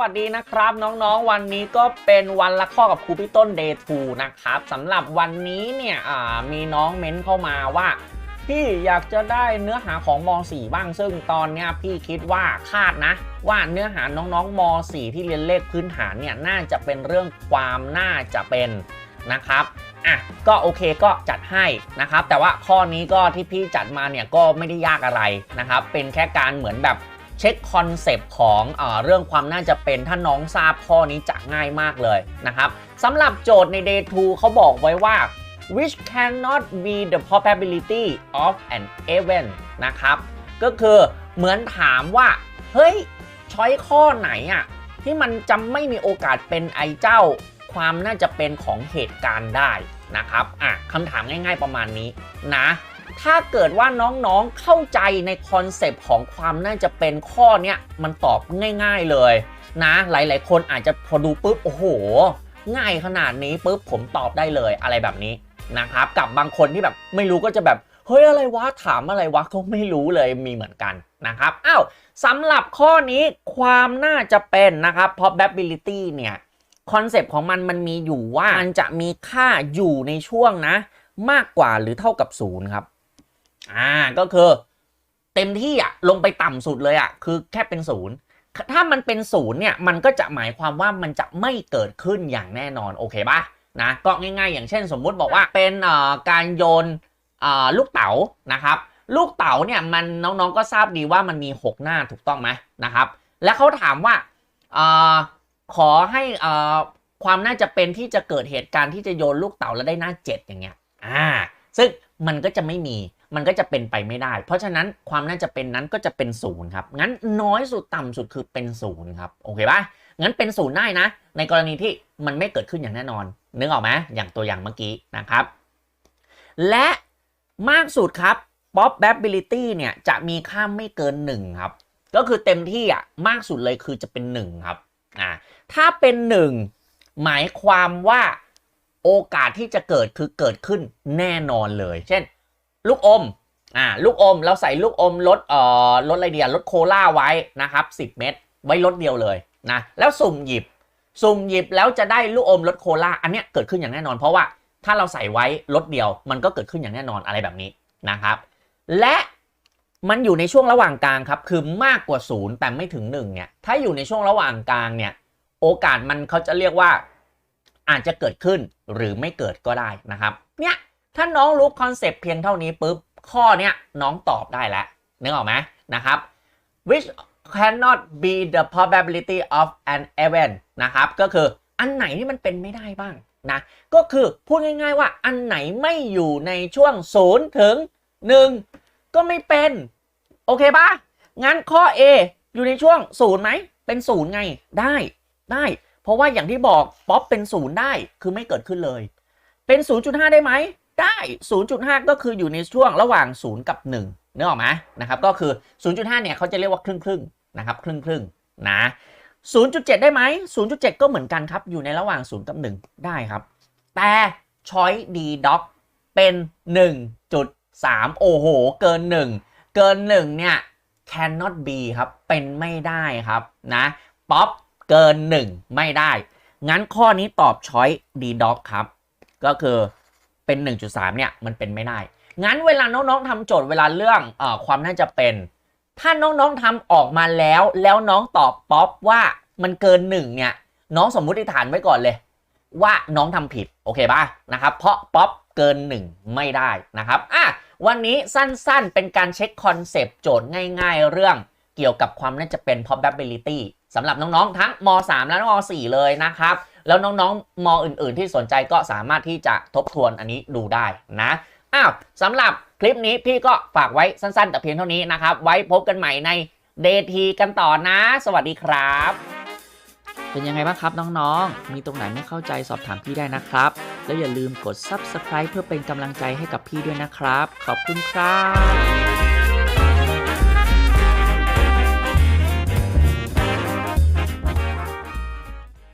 วัสดีนะครับ น้องๆ วันนี้ก็เป็นวันละข้อกับครูพี่ต้น Day 2นะครับสำหรับวันนี้เนี่ยมีน้องเม้นเข้ามาว่าพี่อยากจะได้เนื้อหาของม .4 บ้าง ซึ่งตอนนี้พี่คิดว่าคาดนะ ว่าเนื้อหาน้องๆม .4 ที่เรียนเลขพื้นฐานเนี่ยน่าจะเป็นเรื่องความน่าจะเป็นนะครับอะก็โอเคก็จัดให้นะครับ แต่ว่าข้อนี้ก็ที่พี่จัดมาเนี่ยก็ไม่ได้ยากอะไรนะครับ เป็นแค่การเหมือนแบบ เช็คคอนเซปต์ของเอเรื่องความน่าจะเป็นถ้าน้องทราบข้อนี้จะง่ายมากเลยนะครับสำหรับโจทย์ใน day 2เขาบอกไว้ว่า which cannot be the probability of an event นะครับก็คือเหมือนถามว่าเฮ้ยช้อยข้อไหนอะที่มันจะไม่มีโอกาสเป็นไอเจ้า ความน่าจะเป็นของเหตุการณ์ได้นะครับอะคำถามง่ายๆประมาณนี้นะ ถ้าเกิดว่าน้องๆเข้าใจในคอนเซปต์ของความน่าจะเป็นข้อเนี้ยมันตอบง่าย ๆเลยนะ หลายๆ คนอาจจะพอดูปุ๊บโอ้โห ง่ายขนาดนี้ปุ๊บผมตอบได้เลยอะไรแบบนี้นะครับกับบางคนที่แบบไม่รู้ก็จะแบบเฮ้ยอะไรวะถามอะไรวะก็ไม่รู้เลยมีเหมือนกันนะครับอ้าวสำหรับข้อนี้ความน่าจะเป็นนะครับ probability เนี่ยคอนเซปต์ของมันมันมีอยู่ว่ามันจะมีค่าอยู่ในช่วงนะ มากกว่าหรือเท่ากับศูนย์ครับ อ่าก็คือเต็มที่อะลงไปต่ำสุดเลยอะคือแค่เป็นศูนย์ถ้ามันเป็นศูนย์เนี่ยมันก็จะหมายความว่ามันจะไม่เกิดขึ้นอย่างแน่นอนโอเคปะนะก็ง่ายๆ อย่างเช่นสมมุติบอกว่าเป็นเอ่อการโยนอ่าลูกเต๋านะครับ ลูกเต๋าเนี่ยมันน้องๆก็ทราบดีว่ามันมี 6 หน้าถูกต้องไหมนะครับ แล้วเขาถามว่าอาขอให้อ่าความน่าจะเป็นที่จะเกิดเหตุการณ์ที่จะโยนลูกเต๋าแล้วได้หน้า 7 อย่างเงี้ยอ่าซึ่งมันก็จะไม่มี มันก็จะเป็นไปไม่ได้ เพราะฉะนั้นความน่าจะเป็นนั้นก็จะเป็นศูนย์ครับ งั้นน้อยสุดต่ำสุดคือเป็นศูนย์ครับ โอเคปะงั้นเป็นศูนย์ได้นะ ในกรณีที่มันไม่เกิดขึ้นอย่างแน่นอน นึกออกไหมอย่างตัวอย่างเมื่อกี้นะครับ และมากสุดครับ probability เนี่ยจะมีค่าไม่เกิน 1 ครับ ก็คือเต็มที่อะมากสุดเลยคือจะเป็น 1 ครับอ่าถ้าเป็น 1 หมายความว่าโอกาสที่จะเกิดคือเกิดขึ้นแน่นอนเลย เช่น ลูกอมอ่าลูกอมเราใส่ลูกอมรถเอ่อรถอะไรเดียรถโคล่าไว้นะครับ 10 เม็ดไว้รถเดียวเลยนะแล้วสุ่มหยิบ สุ่มหยิบแล้วจะได้ลูกอมรถโคล่าอันเนี้ยเกิดขึ้นอย่างแน่นอน เพราะว่าถ้าเราใส่ไว้รถเดียว มันก็เกิดขึ้นอย่างแน่นอนอะไรแบบนี้นะครับ และมันอยู่ในช่วงระหว่างกลางครับคือมากกว่าศูนย์แต่ไม่ถึง1เนี่ยถ้าอยู่ในช่วงระหว่างกลางเนี่ยโอกาสมันเขาจะเรียกว่าอาจจะเกิดขึ้นหรือไม่เกิดก็ได้นะครับเนี่ย ถ้าน้องรู้คอนเซปต์เพียงเท่านี้ปุ๊บข้อเนี้ยน้องตอบได้แล้วนึกออกไหมนะครับ which cannot be the probability of an event นะครับก็คืออันไหนที่มันเป็นไม่ได้บ้างนะก็คือพูดง่ายๆว่าอันไหนไม่อยู่ในช่วง 0 ถึง 1 ก็ไม่เป็น โอเคปะงั้นข้อ A อยู่ในช่วง 0 ไหม เป็น0ไงได้ได้ เพราะว่าอย่างที่บอกป๊อปเป็น 0 ได้คือไม่เกิดขึ้นเลย เป็น 0.5 ได้ไหม ได้ 0.5 ก็คืออยู่ในช่วงระหว่าง 0 กับ1นึกออกไหมนะครับ ก็คือ 0.5 เนี่ยเขาจะเรียกว่าครึ่งครึ่งนะครับครึ่งครึ่งนะ 0.7 ได้ไหม 0.7 ก็เหมือนกันครับ อยู่ในระหว่าง 0 กับ 1 ได้ครับ แต่ช้อยดีด็อกเป็น 1.3 โอ้โห เกิน 1 เกิน 1 เนี่ย cannot be ครับ เป็นไม่ได้ครับนะป๊อปเกิน 1 ไม่ได้ งั้นข้อนี้ตอบช้อยดีด็อกครับ ก็คือ เป็น 1.3 เนี่ยมันเป็นไม่ได้ งั้นเวลาน้องๆทำโจทย์เวลาเรื่องอความน่าจะเป็น ถ้าน้องๆทำออกมาแล้วแล้วน้องตอบป๊อปว่ามันเกินหนึ่งเนี่ยน้องสมมุติฐานไว้ก่อนเลย ว่าน้องทำผิดโอเคป่ะนะครับ เพราะป๊อปเกิน 1 ไม่ได้นะครับอะวันนี้สั้นๆ เป็นการเช็คคอนเซปต์โจทย์ง่ายๆ เรื่องเกี่ยวกับความน่าจะเป็น probability สำหรับน้องๆ ทั้งม .3 และม .4 เลยนะครับ แล้วน้องๆมอื่นๆ ที่สนใจก็สามารถที่จะทบทวนอันนี้ดูได้นะอ้าวสำหรับคลิปนี้พี่ก็ฝากไว้สั้นๆ แต่เพียงเท่านี้นะครับ ไว้พบกันใหม่ในเดทีกันต่อนะ สวัสดีครับ เป็นยังไงบ้างครับน้องๆ มีตรงไหนไม่เข้าใจสอบถามพี่ได้นะครับ แล้วอย่าลืมกด Subscribe เพื่อเป็นกำลังใจให้กับพี่ด้วยนะครับ ขอบคุณครับ